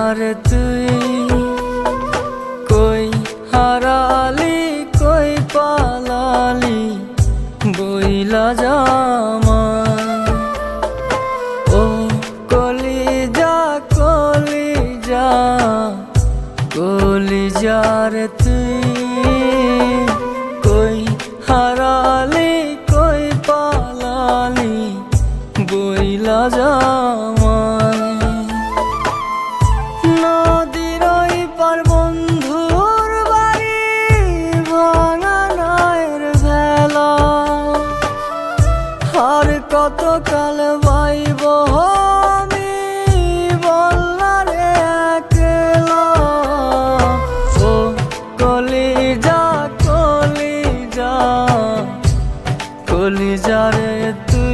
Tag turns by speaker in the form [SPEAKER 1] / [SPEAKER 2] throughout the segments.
[SPEAKER 1] আর তুই কই হারালি, কই পালালি, বইলা জামা। ও কলি যা কলি যা কলি যার তুই কই হারালি, কই পালালি, বইলা জামা। বাইব ও কলিজা কলিজা কলিজা রে তুই।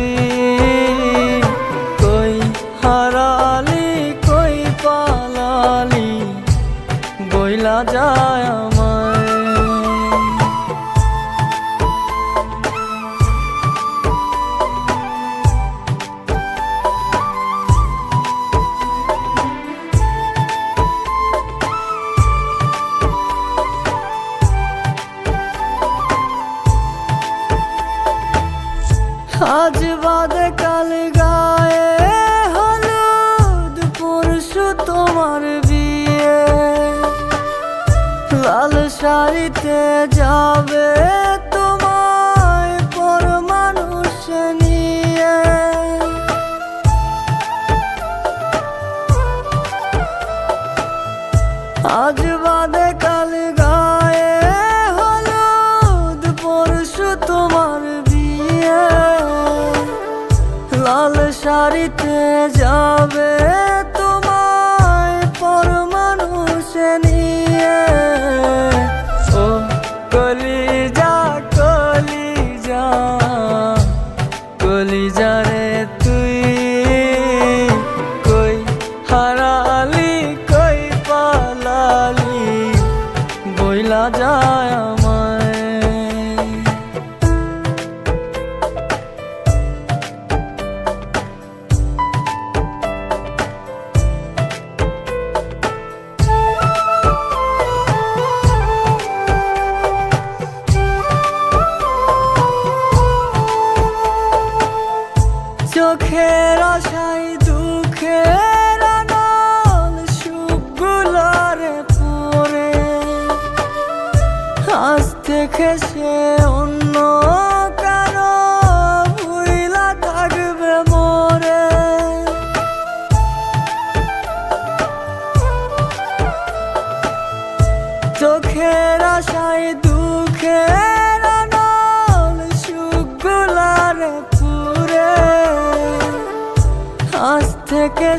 [SPEAKER 1] পালালি বইলা যায় আজ বাদে কাল গায়ে হলুদ পরশু তোমার বিয়ে। লাল শাড়িতে যাবে তোমায় পর মানুষ আজ বাদে শাড়িতে যাবে তোমায় পর মানুষ নিয়ে। ও কলিজা কলিজা কলিজা রে তুই। কই হারালি, কই পালালি? বইলা যায় আমায় চোখের আশাই দুঃখের আনল সুখগুলারে পরে আজ সে অন্য কারও থাকবে মরে। চোখের আশাই দুঃখের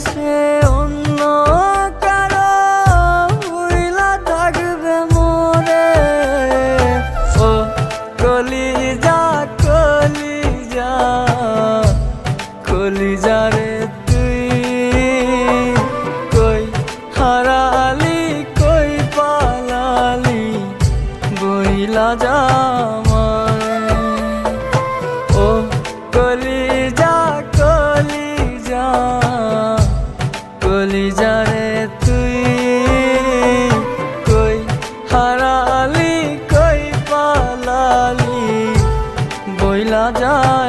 [SPEAKER 1] সে অন্য কারও ভুইলা থাকবে মরে ও কলিজা কলিজা কলিজা রে তুই। কই হারালি, কই পালালি, বইলা জামায় যায়।